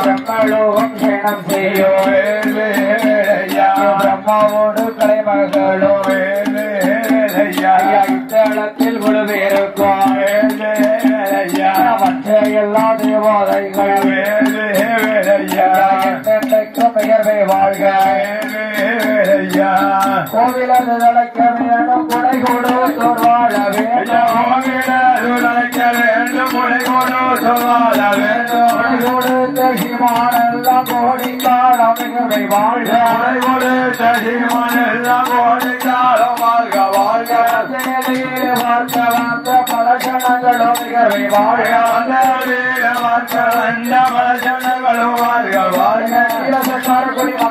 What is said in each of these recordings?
பிரம்மலோகம் சேனம் செய்யோ பிரம்மாவோடு கலைமகளோ இத்தளத்தில் குழுவிருக்கும் மற்ற எல்லா தேவாதைகள் என்றென்றைக்கும் பெயர்வை வாழ்க கோவிலது நடக்க வேணும் குடை கொடுத்த சிமானெல்லாம் கோடி காலம் மிகவை வாழ்க வந்த பல கணங்களும் மிகவை வாழ்க. குடி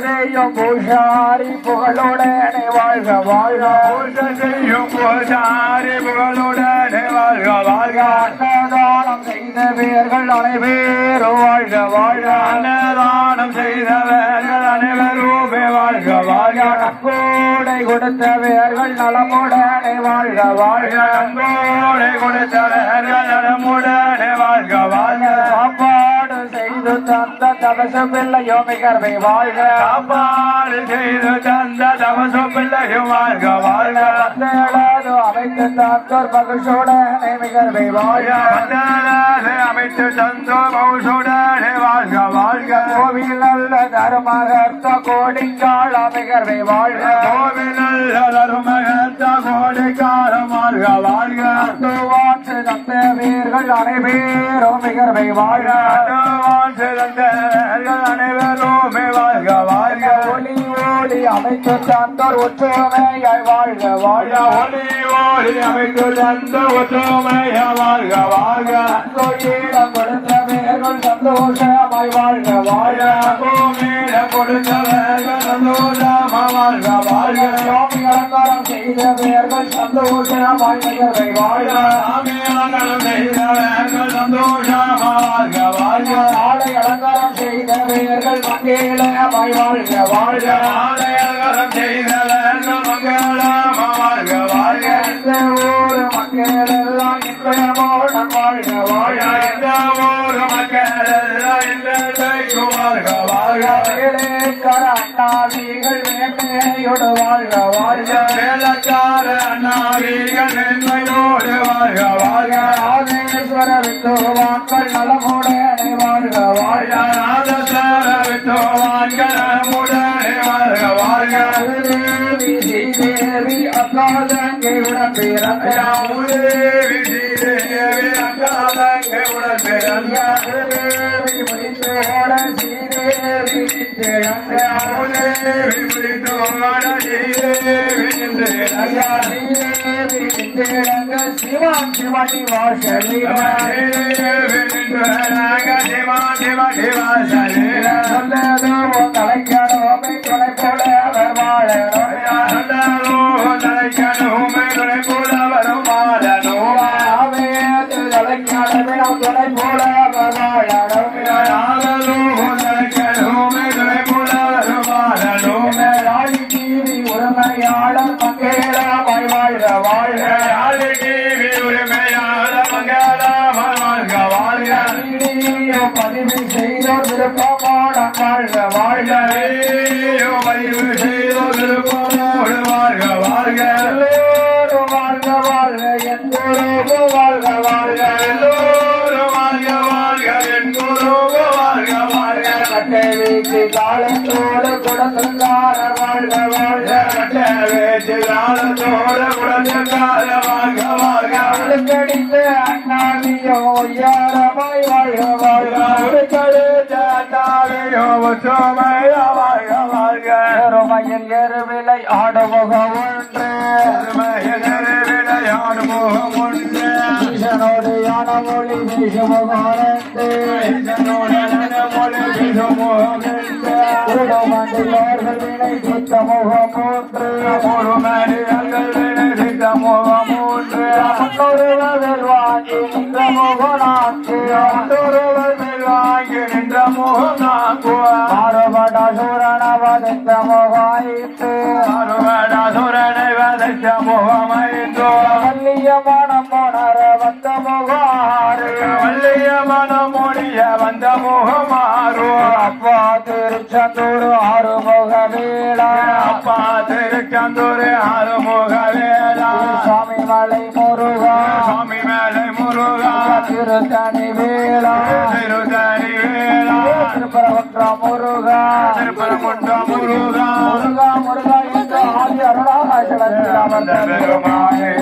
செய்யும் பூஷாரி புகழுடனே வாழ்க வாழ்க அன்னதானம் செய்த பேர்கள் அனைவரும் வாழ்க வாழ்க அன்னதானம் செய்தவர்கள் அனைவருமே வாழ்க வாழ்க கொடுத்த பேர்கள் நலமுடனே வாழ்க வாழ்க கொடுத்தவர்கள் நலமுடனே வாழ்க வாழ்க. செய்து தந்த தவச பிள்ளையோ மிகர்வை வாழ்க. சாப்பாடு செய்து தந்த தவச பிள்ளையும் வாழ்க வாழ்க. அமைத்து தந்தோர் மகிழ்ச்சியுடனே மிகர்வை மன்னராக அமைத்து தந்தோ மௌசுடனே வாழ்க வாழ்க. கோவில் நல்ல தருமகர்த்த கோடிக்கால மிகர்வை வாழ்க கோவில் நல்ல தருமகத்த கோடிக்காலம் வாழ்க வாழ்க. வாற்று தந்த வீர்கள் அனைவரும் மிகர்வை வாழ்க அமைத்து தந்தோர் ஒற்றுமையாய் வாழ்க வாழ்க ஒளி ஒளி அமைத்து தந்த ஒற்றுமைய வாழ்க. வாழ்க கோயிலம் கொடுத்த பேர்கள் சந்தோஷமாய் வாழ்க வாழ்க பூமியில கொடுத்தவர்கள் சந்தோஷமா வாழ்க வாழ்க சுவாமி அலங்காரம் செய்த பேர்கள் சந்தோஷமாய் மிகர்வை வாழ்க சாமியார்களும் செய்தவர்கள் சந்தோஷமா வாழ்க வாழ்க நாளை அலங்காரம் செய்த பேர்கள் மங்கேளமாய் வாழ்க. வாழ்க ஆலயங்களும் வேட்டையோடு வாழ்க வாழ்க. வேலக்கார அண்ணாவிகள் மென்மையோடு வாழ்க வாழ்க. ராமேஸ்வர வித்துவாக்கள் நலமுடனே வாழ்க வாழ்க. நாதசார வித்தோவான்கள் முடனே வாழ்க வாழ்க. தேவி ஸ்ரீதேவி அக்காதங்கியுடன் பிறந்த யாமுதேவி ஸ்ரீதேவி அங்காதங்களுடன் பிறந்த தேவி முடித்தோட ஸ்ரீதேவி திகழ்ந்த யாமுதேவி முடித்தோட சிவா சிவா சிவா சரீர நல்லது உன் போல அவர் வாழணும் ஆவேது தலைக்கடமை நாம் துணை போல அவர் வாழணும் உரிமையாளர் மங்கேளமாய் வாழ்க வாழ்க வாழ்க பதிவு செய்தோர் விருப்பமான வாழ்க வாழ்க எல்லோரும் கட்டை வீச்சு காலத்தோடு குடத்துங்கால் கால வாழ்க வாழ்க அவளுக்கடித்து அண்ணாவியோ யாரமாய் வாழ்க வாழ்க அவளுக்கடித்து அண்ணாவியோ எருமையில் எருவிலை ஒன்று ஈசனோடு யான மொழி வீசுமுகானந்து உடமண்டிலோர்கள் வினை சுத்த முகம் மூன்று முன்னொருவர் வாங்கி நின்ற முகனாக்கு மாறுபட சூரணவதிந்த முகாயிட்டு வல்லியமான திருச்செந்தூர் ஆறுமுக வேளா அப்பா திருச்சந்தூர் ஆறுமுக வேளா சுவாமி மலை முருகா. சுவாமி மேலை முருகா. திருத்தணி வேளா திருத்தணி வேளா திருப்பரவன்ற முருகா. திருப்பரங்குன்ற முருகா. முருகா முருகா என்று ஆதி அருணாசலத்தில் அமர்ந்த பெருமானே.